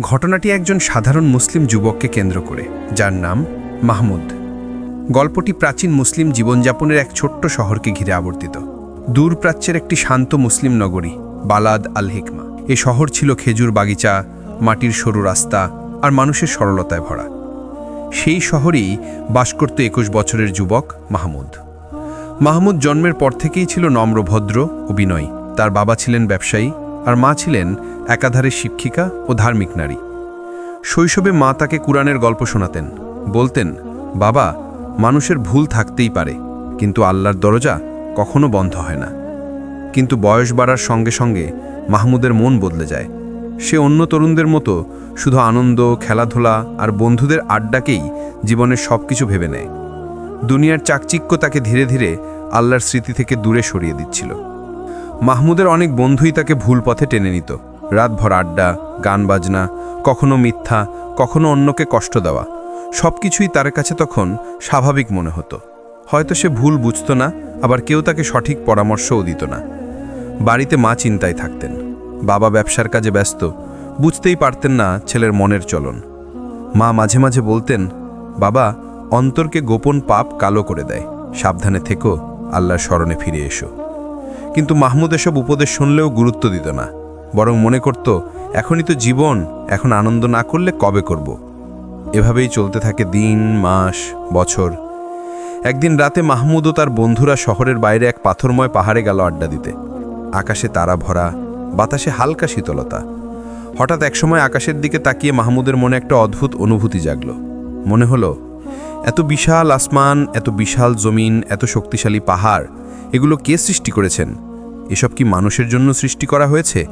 ঘটনাটি একজন সাধারণ মুসলিম যুবককে কেন্দ্র করে, যার নাম মাহমুদ। গল্পটি প্রাচীন মুসলিম জীবনযাপনের এক ছোট্ট শহরকে ঘিরে আবর্তিত। দূরপ্রাচ্যের একটি শান্ত মুসলিম নগরী, বালাদ আল হিকমা এ শহর ছিল খেজুর বাগিচা, মাটির সরু রাস্তা আর মানুষের সরলতায় ভরা। সেই শহরেই বাস করত একুশ বছরের যুবক মাহমুদ। মাহমুদ জন্মের পর থেকেই ছিল নম্র ভদ্র ও বিনয়ী তার বাবা ছিলেন ব্যবসায়ী আর মা ছিলেন একাধারে শিক্ষিকা ও ধার্মিক নারী। শৈশবে মা তাকে কুরআনের গল্প শোনাতেন, বলতেন, বাবা, মানুষের ভুল থাকতেই পারে, কিন্তু আল্লাহর দরজা কখনো বন্ধ হয় না। কিন্তু বয়স বাড়ার সঙ্গে সঙ্গে মাহমুদের মন বদলে যায়। সে অন্য তরুণদের মতো শুধু আনন্দ, খেলাধুলা আর বন্ধুদের আড্ডাকেই জীবনের সব কিছু ভেবে নেয়। দুনিয়ার চাকচিক্য তাকে ধীরে ধীরে আল্লাহর স্মৃতি থেকে দূরে সরিয়ে দিচ্ছিল। মাহমুদের অনেক বন্ধুই তাকে ভুল পথে টেনে নিত। রাতভর আড্ডা, গান বাজনা, কখনো মিথ্যা, কখনো অন্যকে কষ্ট দেওয়া। সব কিছুই তার কাছে তখন স্বাভাবিক মনে হতো। হয়তো সে ভুল বুঝত না, আবার কেউ তাকে সঠিক পরামর্শও দিত না। বাড়িতে মা চিন্তায় থাকতেন। বাবা ব্যবসার কাজে ব্যস্ত, বুঝতেই পারতেন না ছেলের মনের চলন। মা মাঝে মাঝে বলতেন, বাবা, অন্তরকে গোপন পাপ কালো করে দেয়। সাবধানে থেকো, আল্লাহর স্মরণে ফিরে এসো। কিন্তু মাহমুদ এসব উপদেশ শুনলেও গুরুত্ব দিত না। বরং মনে করত, এখনই তো জীবন, এখন আনন্দ না করলে কবে করব? এভাবেই চলতে থাকে দিন, মাস, বছর। একদিন রাতে মাহমুদ ও তার বন্ধুরা শহরের বাইরে এক পাথরময় পাহাড়ে গেল আড্ডা দিতে। আকাশে তারা ভরা, বাতাসে হালকা শীতলতা। হঠাৎ একসময় আকাশের দিকে তাকিয়ে মাহমুদের মনে একটা অদ্ভুত অনুভূতি জাগল। মনে হলো, এত বিশাল আসমান, এত বিশাল জমিন, এত শক্তিশালী পাহাড় এগুলো কে সৃষ্টি করেছেন? এসব কি মানুষের জন্য সৃষ্টি করা হয়েছে?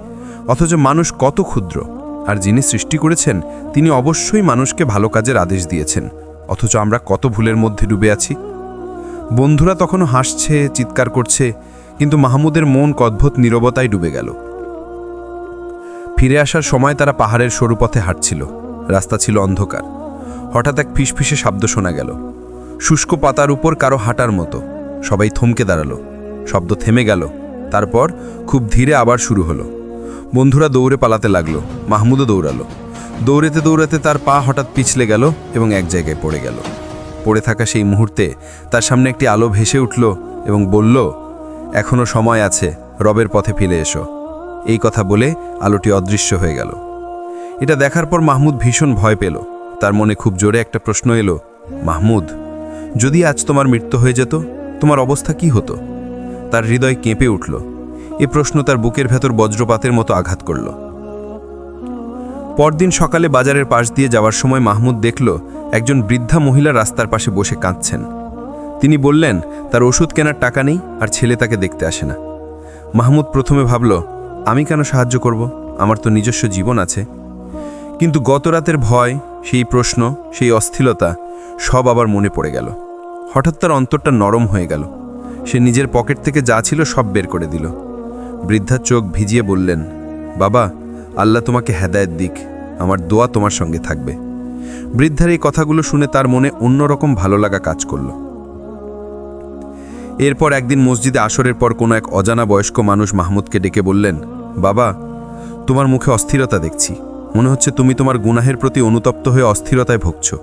অথচ মানুষ কত ক্ষুদ্র, আর যিনি সৃষ্টি করেছেন, তিনি অবশ্যই মানুষকে ভালো কাজের আদেশ দিয়েছেন, অথচ আমরা কত ভুলের মধ্যে ডুবে আছি? বন্ধুরা তখনও হাসছে, চিৎকার করছে, কিন্তু মাহমুদের মন অদ্ভুত নীরবতায় ডুবে গেল। ফিরে আসার সময় তারা পাহাড়ের সরু পথে হাঁটছিল, রাস্তা ছিল অন্ধকার। হঠাৎ এক ফিসফিসে শব্দ শোনা গেল। শুষ্ক পাতার উপর কারও হাঁটার মতো, সবাই থমকে দাঁড়াল। শব্দ থেমে গেল। তারপর খুব ধীরে আবার শুরু হলো। বন্ধুরা দৌড়ে পালাতে লাগল। মাহমুদও দৌড়ালো। দৌড়েতে দৌড়াতে তার পা হঠাৎ পিছলে গেল এবং এক জায়গায় পড়ে গেল। পড়ে থাকা সেই মুহূর্তে তার সামনে একটি আলো ভেসে উঠল এবং বলল এখনও সময় আছে, রবের পথে ফিরে এসো। এই কথা বলে আলোটি অদৃশ্য হয়ে গেল। এটা দেখার পর মাহমুদ ভীষণ ভয় পেল। তার মনে খুব জোরে একটা প্রশ্ন এলো, মাহমুদ, যদি আজ তোমার মৃত্যু হয়ে যেত, তোমার অবস্থা কি হতো? তার হৃদয় কেঁপে উঠল। এ প্রশ্ন তার বুকের ভেতর বজ্রপাতের মতো আঘাত করল। পরদিন সকালে বাজারের পাশ দিয়ে যাওয়ার সময় মাহমুদ দেখল, একজন বৃদ্ধা মহিলা রাস্তার পাশে বসে কাঁদছেন। তিনি বললেন, তার ওষুধ কেনার টাকা নেই আর ছেলে তাকে দেখতে আসে না। মাহমুদ প্রথমে ভাবল, আমি কেন সাহায্য করব? আমার তো নিজস্ব জীবন আছে। কিন্তু গত রাতের ভয়, সেই প্রশ্ন, সেই অস্থিরতা সব আবার মনে পড়ে গেল। হঠাৎ তার অন্তরটা নরম হয়ে গেল। সে নিজের পকেট থেকে যা ছিল সব বের করে দিল। বৃদ্ধা চোখ ভিজিয়ে বললেন, বাবা, আল্লাহ তোমাকে হেদায়েত দিক, আমার দোয়া তোমার সঙ্গে থাকবে। বৃদ্ধার এই কথাগুলো শুনে তার মনে অন্যরকম ভালো লাগা কাজ করল। এরপর একদিন মসজিদে আসরের পর কোনো এক অজানা বয়স্ক মানুষ মাহমুদকে ডেকে বললেন, বাবা, তোমার মুখে অস্থিরতা দেখছি। মনে হচ্ছে তুমি তোমার গুনাহের প্রতি অনুতপ্ত হয়ে অস্থিরতায় ভুগছ।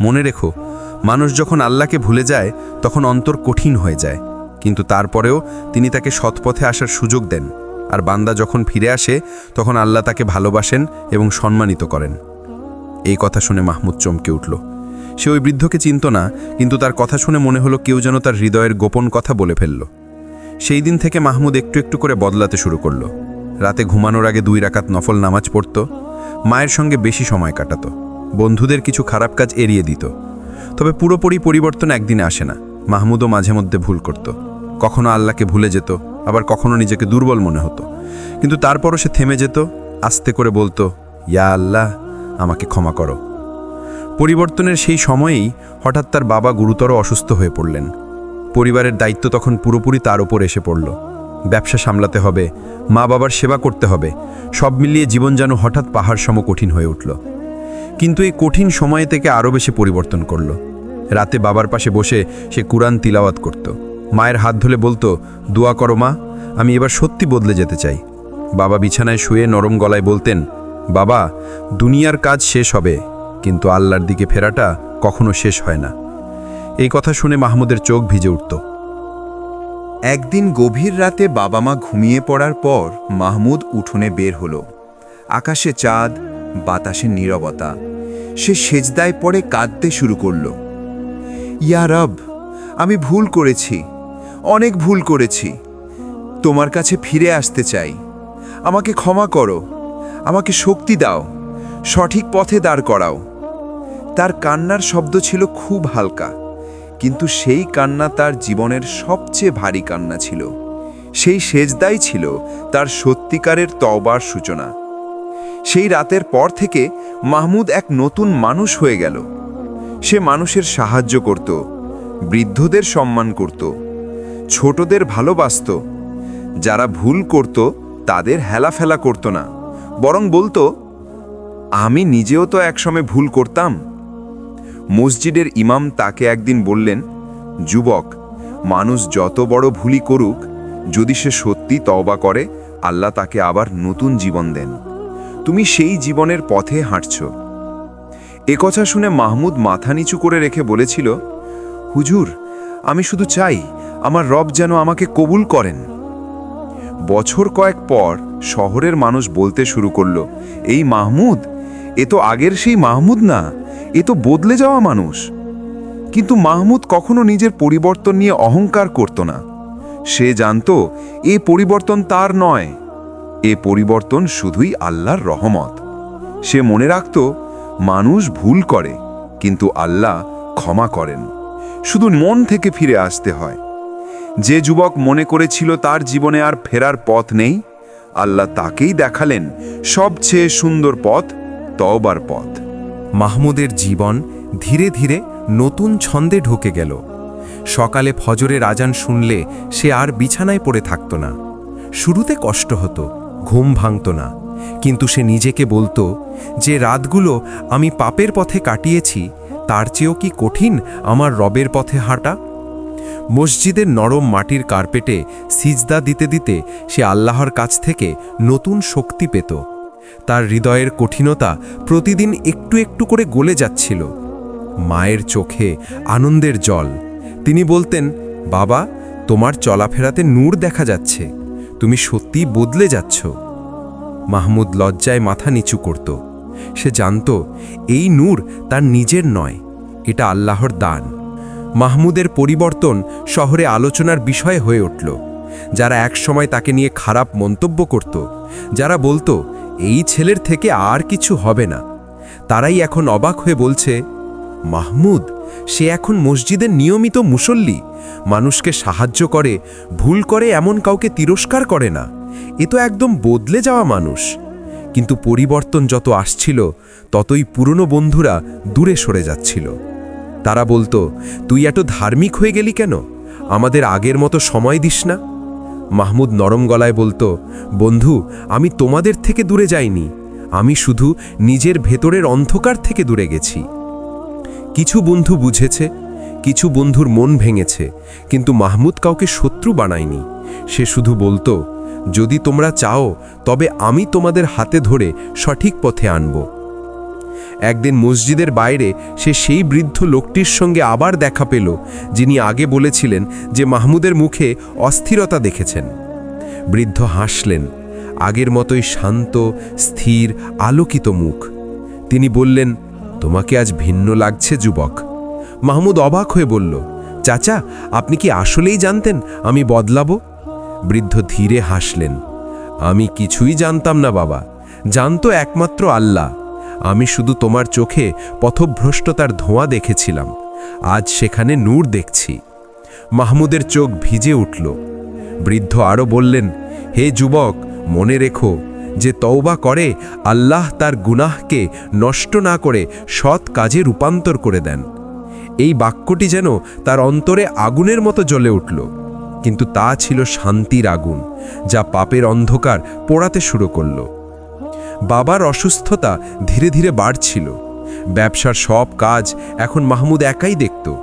মনে রেখো, মানুষ যখন আল্লাহকে ভুলে যায়, তখন অন্তর কঠিন হয়ে যায়। কিন্তু তারপরেও তিনি তাকে সৎপথে আসার সুযোগ দেন, আর বান্দা যখন ফিরে আসে, তখন আল্লাহ তাকে ভালোবাসেন এবং সম্মানিত করেন। এই কথা শুনে মাহমুদ চমকে উঠল। সে ওই বৃদ্ধকে চিনত না, কিন্তু তার কথা শুনে মনে হলো কেউ যেন তার হৃদয়ের গোপন কথা বলে ফেলল। সেই দিন থেকে মাহমুদ একটু একটু করে বদলাতে শুরু করল। রাতে ঘুমানোর আগে দুই রাকাত নফল নামাজ পড়ত, মায়ের সঙ্গে বেশি সময় কাটাত, বন্ধুদের কিছু খারাপ কাজ এড়িয়ে দিত। তবে পুরোপুরি পরিবর্তন একদিনে আসে না, মাহমুদও মাঝে মধ্যে ভুল করত। কখনো আল্লাহকে ভুলে যেত, আবার কখনো নিজেকে দুর্বল মনে হতো। কিন্তু তারপরও সে থেমে যেত, আস্তে করে বলতো, ইয়া আল্লাহ, আমাকে ক্ষমা করো। পরিবর্তনের সেই সময়েই হঠাৎ তার বাবা গুরুতর অসুস্থ হয়ে পড়লেন। পরিবারের দায়িত্ব তখন পুরোপুরি তার ওপর এসে পড়ল। ব্যবসা সামলাতে হবে মা বাবার সেবা করতে হবে, সব মিলিয়ে জীবন যেন হঠাৎ পাহাড় সম কঠিন হয়ে উঠল। কিন্তু এই কঠিন সময় থেকে আরও বেশি পরিবর্তন করল। রাতে বাবার পাশে বসে সে কুরআন তিলাওয়াত করত। মায়ের হাত ধরে বলতো, দোয়া করো মা, আমি এবার সত্যি বদলে যেতে চাই। বাবা বিছানায় শুয়ে নরম গলায় বলতেন, বাবা, দুনিয়ার কাজ শেষ হবে, কিন্তু আল্লাহর দিকে ফেরাটা কখনো শেষ হয় না। এই কথা শুনে মাহমুদের চোখ ভিজে উঠত। একদিন গভীর রাতে বাবা মা ঘুমিয়ে পড়ার পর মাহমুদ উঠোনে বের হলো। আকাশে চাঁদ, বাতাসে নীরবতা। সে সেজদায় পড়ে কাঁদতে শুরু করল। ইয়া রব, আমি ভুল করেছি। অনেক ভুল করেছি। তোমার কাছে ফিরে আসতে চাই। আমাকে ক্ষমা করো। আমাকে শক্তি দাও। সঠিক পথে দাঁড় করাও। তার কান্নার শব্দ ছিল খুব হালকা, কিন্তু সেই কান্না তার জীবনের সবচেয়ে ভারী কান্না ছিল। সেই সেজদাই ছিল তার সত্যিকারের তওবার সূচনা। সেই রাতের পর থেকে মাহমুদ এক নতুন মানুষ হয়ে গেল। সে মানুষের সাহায্য করত, বৃদ্ধদের সম্মান করত। ছোটদের ভালোবাসত। যারা ভুল করত, তাদের হেলাফেলা করত না। বরং বলতো, আমি নিজেও তো একসময় ভুল করতাম। মসজিদের ইমাম তাকে একদিন বললেন, যুবক, মানুষ যত বড় ভুলই করুক, যদি সে সত্যি তওবা করে, আল্লাহ তাকে আবার নতুন জীবন দেন। তুমি সেই জীবনের পথে হাঁটছ। কথা শুনে মাহমুদ মাথা নিচু করে রেখে বলেছিল, হুজুর, আমি শুধু চাই আমার রব যেন আমাকে কবুল করেন। বছর কয়েক পর শহরের মানুষ বলতে শুরু করল, এই মাহমুদ, এ তো আগের সেই মাহমুদ না, এ তো বদলে যাওয়া মানুষ। কিন্তু মাহমুদ কখনো নিজের পরিবর্তন নিয়ে অহংকার করত না। সে জানত, এ পরিবর্তন তার নয়, এ পরিবর্তন শুধুই আল্লাহর রহমত। সে মনে রাখত, মানুষ ভুল করে, কিন্তু আল্লাহ ক্ষমা করেন। শুধু মন থেকে ফিরে আসতে হয়। যে যুবক মনে করেছিল তার জীবনে আর ফেরার পথ নেই, আল্লাহ তাকেই দেখালেন সবচেয়ে সুন্দর পথ, তওবার পথ। মাহমুদের জীবন ধীরে ধীরে নতুন ছন্দে ঢুকে গেল। সকালে ফজরের আজান শুনলে সে আর বিছানায় পড়ে থাকত না। শুরুতে কষ্ট হতো, ঘুম ভাঙত না, কিন্তু সে নিজেকে বলতো, যে রাতগুলো আমি পাপের পথে কাটিয়েছি, তার চেয়েও কি কঠিন আমার রবের পথে হাঁটা? মসজিদের নরম মাটির কার্পেটে সিজদা দিতে দিতে সে আল্লাহর কাছ থেকে নতুন শক্তি পেত। তার হৃদয়ের কঠিনতা প্রতিদিন একটু একটু করে গলে যাচ্ছিল। মায়ের চোখে আনন্দের জল। তিনি বলতেন, বাবা, তোমার চলাফেরাতে নূর দেখা যাচ্ছে। তুমি সত্যি বদলে যাচ্ছ। মাহমুদ লজ্জায় মাথা নিচু করত। সে জানত, এই নূর তার নিজের নয়, এটা আল্লাহর দান। মাহমুদের পরিবর্তন শহরে আলোচনার বিষয় হয়ে উঠল। যারা একসময় তাকে নিয়ে খারাপ মন্তব্য করত, যারা বলতো, এই ছেলের থেকে আর কিছু হবে না। তারাই এখন অবাক হয়ে বলছে, মাহমুদ, সে এখন মসজিদের নিয়মিত মুসল্লি। মানুষকে সাহায্য করে, ভুল করে এমন কাউকে তিরস্কার করে না। এ তো একদম বদলে যাওয়া মানুষ। কিন্তু পরিবর্তন যত আসছিল, ততই পুরনো বন্ধুরা দূরে সরে যাচ্ছিল। তারা বলতো, তুই এত ধার্মিক হয়ে গেলি কেন? আমাদের আগের মতো সময় দিস না? মাহমুদ নরম গলায় বলতো, বন্ধু, আমি তোমাদের থেকে দূরে যাইনি। আমি শুধু নিজের ভেতরের অন্ধকার থেকে দূরে গেছি। কিছু বন্ধু বুঝেছে, কিছু বন্ধুর মন ভেঙেছে, কিন্তু মাহমুদ কাউকে শত্রু বানায়নি। সে শুধু বলতো, যদি তোমরা চাও, তবে আমি তোমাদের হাতে ধরে সঠিক পথে আনব। একদিন মসজিদের বাইরে সে সেই বৃদ্ধ লোকটির সঙ্গে আবার দেখা পেল, যিনি আগে বলেছিলেন যে মাহমুদের মুখে অস্থিরতা দেখেছেন। বৃদ্ধ হাসলেন, আগের মতোই শান্ত, স্থির, আলোকিত মুখ। তিনি বললেন, তোমাকে আজ ভিন্ন লাগছে, যুবক। মাহমুদ অবাক হয়ে বলল, চাচা, আপনি কি আসলেই জানতেন আমি বদলাবো? বৃদ্ধ ধীরে হাসলেন, আমি কিছুই জানতাম না বাবা, জানতো একমাত্র আল্লাহ। আমি শুধু তোমার চোখে পথভ্রষ্টতার ধোঁয়া দেখেছিলাম। আজ সেখানে নূর দেখছি। মাহমুদের চোখ ভিজে উঠল। বৃদ্ধ আরও বললেন, হে যুবক, মনে রেখো যে তওবা করে আল্লাহ তার গুনাহকে নষ্ট না করে সৎ কাজে রূপান্তর করে দেন। এই বাক্যটি যেন তার অন্তরে আগুনের মতো জ্বলে উঠল। কিন্তু তা ছিল শান্তির আগুন, যা পাপের অন্ধকার পোড়াতে শুরু করল। বাবার অসুস্থতা ধীরে ধীরে বাড়ছিল। ব্যবসার সব কাজ এখন মাহমুদ একাই দেখত।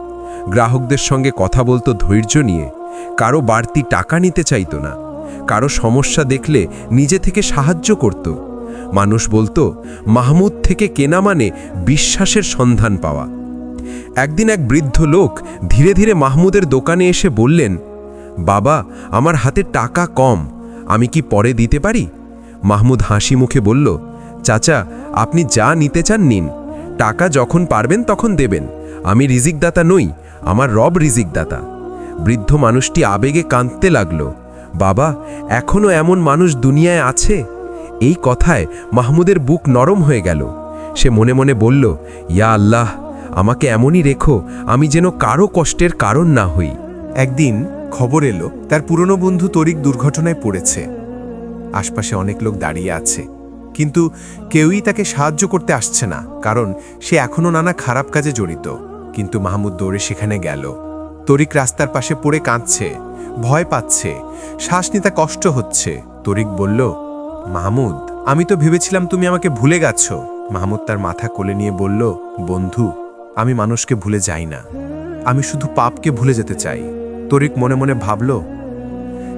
গ্রাহকদের সঙ্গে কথা বলতো ধৈর্য নিয়ে। কারও বাড়তি টাকা নিতে চাইতো না। কারও সমস্যা দেখলে নিজে থেকে সাহায্য করত। মানুষ বলতো, মাহমুদ থেকে কেনা মানে বিশ্বাসের সন্ধান পাওয়া। একদিন এক বৃদ্ধ লোক ধীরে ধীরে মাহমুদের দোকানে এসে বললেন, বাবা, আমার হাতে টাকা কম, আমি কি পরে দিতে পারি? মাহমুদ হাসি মুখে বলল, চাচা, আপনি যা নিতে চান নিন। টাকা যখন পারবেন তখন দেবেন। আমি রিজিকদাতা নই, আমার রব রিজিকদাতা। বৃদ্ধ মানুষটি আবেগে কাঁদতে লাগল, বাবা এখনও এমন মানুষ দুনিয়ায় আছে? এই কথায় মাহমুদের বুক নরম হয়ে গেল। সে মনে মনে বলল, ইয়া আল্লাহ, আমাকে এমনই রেখো, আমি যেন কারও কষ্টের কারণ না হই। একদিন খবর এলো, তার পুরনো বন্ধু তরিক দুর্ঘটনায় পড়েছে। আশপাশে অনেক লোক দাঁড়িয়ে আছে। কিন্তু কেউই তাকে সাহায্য করতে আসছে না, কারণ সে এখনও নানা খারাপ কাজে জড়িত। কিন্তু মাহমুদ দৌড়ে সেখানে গেল। তরিক রাস্তার পাশে পড়ে কাঁদছে, ভয় পাচ্ছে, শ্বাস নিতে কষ্ট হচ্ছে। তরিক বলল, মাহমুদ, আমি তো ভেবেছিলাম তুমি আমাকে ভুলে গেছ। মাহমুদ তার মাথা কোলে নিয়ে বলল, বন্ধু, আমি মানুষকে ভুলে যাই না। আমি শুধু পাপকে ভুলে যেতে চাই। তরিক মনে মনে ভাবল,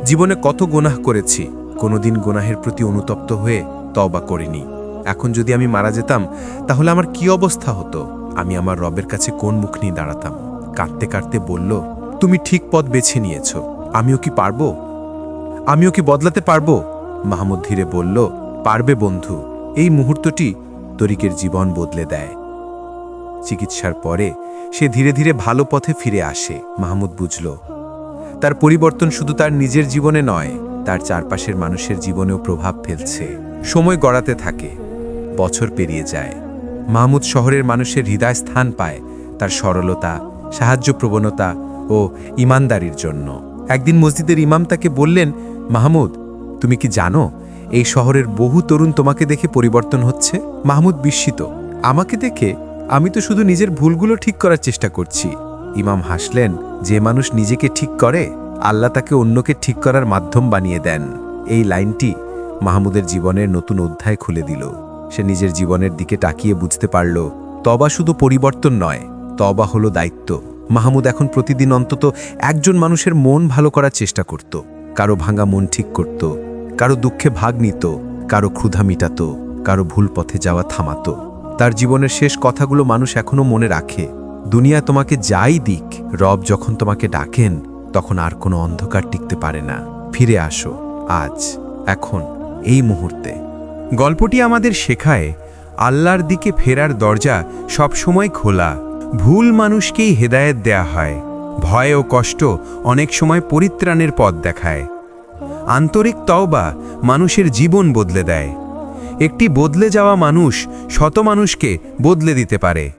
জীবনে কত গোনাহ করেছি কোনোদিন গোনাহের প্রতি অনুতপ্ত হয়ে তওবা করিনি। এখন যদি আমি মারা যেতাম, তাহলে আমার কি অবস্থা হতো? আমি আমার রবের কাছে কোন মুখ নিয়ে দাঁড়াতাম? কাঁদতে কাঁদতে বলল, তুমি ঠিক পথ বেছে নিয়েছ। আমিও কি পারব? আমিও কি বদলাতে পারব? মাহমুদ ধীরে বলল, পারবে বন্ধু। এই মুহূর্তটি তরিকের জীবন বদলে দেয়। চিকিৎসার পরে সে ধীরে ধীরে ভালো পথে ফিরে আসে। মাহমুদ বুঝল, তার পরিবর্তন শুধু তার নিজের জীবনে নয় তার চারপাশের মানুষের জীবনেও প্রভাব ফেলছে। সময় গড়াতে থাকে, বছর পেরিয়ে যায়। মাহমুদ শহরের মানুষের হৃদয় স্থান পায় তার সরলতা, সাহায্য প্রবণতা ও ইমানদারির জন্য। একদিন মসজিদের ইমাম তাকে বললেন, মাহমুদ, তুমি কি জানো, এই শহরের বহু তরুণ তোমাকে দেখে পরিবর্তন হচ্ছে? মাহমুদ বিস্মিত, আমাকে দেখে? আমি তো শুধু নিজের ভুলগুলো ঠিক করার চেষ্টা করছি। ইমাম হাসলেন, যে মানুষ নিজেকে ঠিক করে আল্লাহ তাকে অন্যকে ঠিক করার মাধ্যম বানিয়ে দেন। এই লাইনটি মাহমুদের জীবনের নতুন অধ্যায় খুলে দিল। সে নিজের জীবনের দিকে তাকিয়ে বুঝতে পারল, তবা শুধু পরিবর্তন নয়, তবা হলো দায়িত্ব। মাহমুদ এখন প্রতিদিন অন্তত একজন মানুষের মন ভালো করার চেষ্টা করত। কারও ভাঙা মন ঠিক করত, কারও দুঃখে ভাগ নিত, কারও ক্ষুধা মিটাত, কারও ভুল পথে যাওয়া থামাতো। তার জীবনের শেষ কথাগুলো মানুষ এখনও মনে রাখে। দুনিয়া তোমাকে যাই দিক, রব যখন তোমাকে ডাকেন তখন আর কোনো অন্ধকার টিকতে পারে না। ফিরে আসো, আজ, এখন, এই মুহূর্তে। গল্পটি আমাদের শেখায়, আল্লাহর দিকে ফেরার দরজা সবসময় খোলা। ভুল মানুষকেই হেদায়েত দেয়া হয়। ভয় ও কষ্ট অনেক সময় পরিত্রাণের পথ দেখায়। আন্তরিক তওবা মানুষের জীবন বদলে দেয়। একটি বদলে যাওয়া মানুষ শত মানুষকে বদলে দিতে পারে।